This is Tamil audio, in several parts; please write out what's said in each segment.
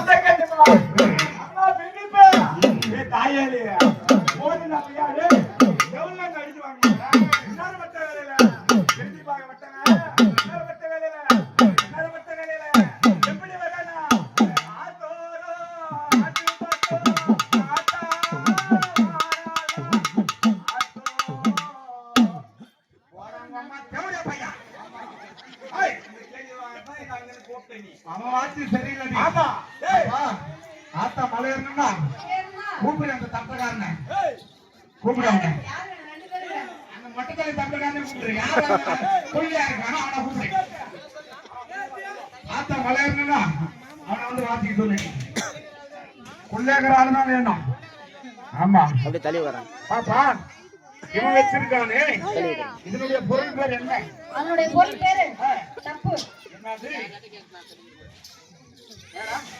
அம்மா பெண்ணிப்பே போது நம்ம யாரு எவ்வளவு அடிச்சு வாங்க? அவன் வாட்சி சரியில்லை ஆமா ஆத்தா மலை ஏறணும்னா கூப்பிடு அந்த தப்பக்காரனை கூப்பிடு அவனை. அந்த மொட்டைத்தலை தப்பக்காரனை கூப்பிடு. யார் கொள்ளையா இருக்கானோ அவனை கூப்பிடு. ஆத்தா மலை ஏறணும்னா அவனை வந்து வாசிக்க சொல்லு. கொள்ளையாக்கிற ஆளு தான் வேணும். ஆமா. அப்படியே தள்ளி வரேன் பாப்பா. இவன் வச்சிருக்கானே. இதனுடைய பொருள் பேர் என்ன? அதனுடைய பொருள் பேரு தப்பு. என்னது?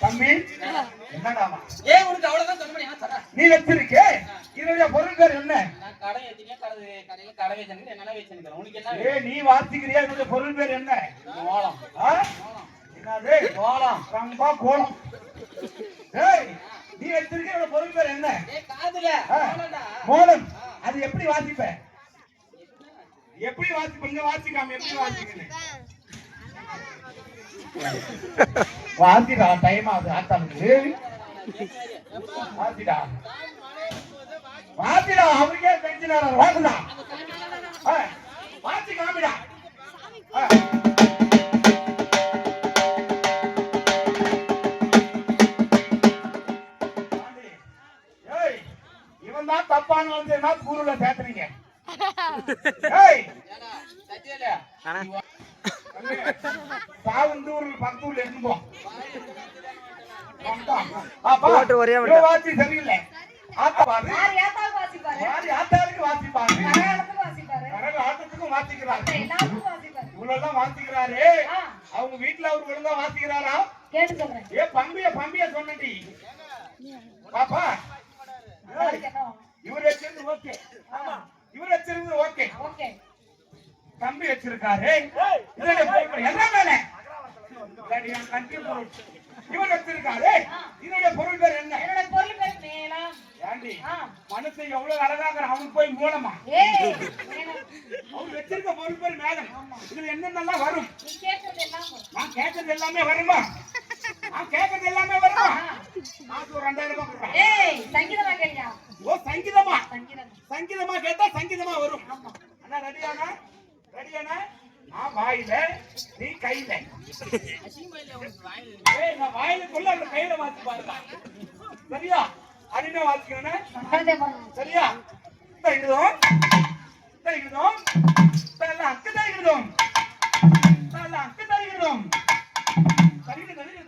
தம்பி. என்னடாமா? ஏன் உனக்கு அவ்வளவுதான் சொல்ல முடியும் தர? நீ வச்சிருக்கே? இதனுடைய பொருள் பேர் என்ன? நான் கடை ஏத்தினேன் கடை கடையில கடை வச்சிருக்கேன் என்னென்ன வச்சிருக்கேன் உனக்கு என்ன ஏ நீ வாசிக்கிறியா? இதனுடைய பொருள் பேர் என்ன? ஓலம் ஆ? என்னது? ஓலம் ரம்பா கோலம். ஏய் நீ வச்சிருக்க இதனுடைய பொருள் பேர் என்ன? ஏ காதுல. அது எப்படி வாசிப்ப? எப்படி வாசிப்ப? இங்க வாசிக்காம எப்படி வாசிக்கணும்? வாசிடா டைம் ஆகுது. ஆத்தாளுக்கு வாசிடா. வாசிடா அவருக்கே ஆறாரு வாசுடா. வாசி காமிடா கரகாலத்துக்கும் வாசிப்பாரு? கரக ஆட்டத்துக்கும் வாசிக்கிறாரு. எல்லாத்துக்கும் வாசிப்பாரு. இவ்வளவுதான் வாசிக்கிறாரு. ஆ, அவங்க வீட்டுல அவர் ஒழுங்கா வாசிக்கிறாரா? ஏ பம்பிய பம்பிய சொன்னடி. பாப்பா. இவர் வச்சிருந்து ஓகே. இவர் வச்சிருந்து ஓகே. ஓகே. தம்பி வச்சிருக்காரு. என்ன மேல பொருள். இவர் வச்சிருக்காரு. இதனுடைய பொருள் பேர் என்ன? என்னோட பொருள் பேர் மேலம் ஏண்டி மனுஷன் எவ்வளவு அழகாக அவனுக்கு போய் மூலமா. மேலம். அவர் வச்சிருக்க பொருள் பேர் மேகம் இதுல என்னென்னலாம் வரும். நான் கேட்கறது எல்லாமே வருமா? நான் கேட்கறது எல்லாமே வருமா நான் ஒரு ரெண்டாயிரம் ரூபாய் கொடுக்குறேன் ஏய் சங்கீதமா கேளியா ஓ சங்கீதமா? சங்கீதம். சங்கீதமா கேட்டா சங்கீதமா வரும். அண்ணா ரெடியானா ரெடியானா நான் வாயில நீ கையில. ஏய் நான் வாயிலுக்குள்ள அந்த கையில வாசி பாருங்க சரியா? குழந்தை பாருங்க. சரியா? தகிடுதோம் தகிடுதோம் தல்ல அக்கு தகிடுதோம் தல்ல அக்கு தகிடுதோம் தகிடு தகிடு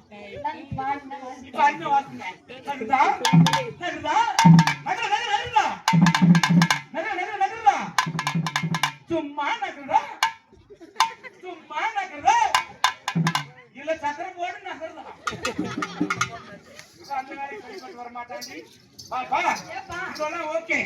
இப்ப அடிமை வாசிங்க தகுதா தகுதா நகர நகர நகரா நகர நகர நகரா சும்மா நகரா சும்மா நகரா இல்ல சக்கரம் போடு நகரா அந்த மாதிரி வர மாட்டாண்டி பா இதெல்லாம் ஓகே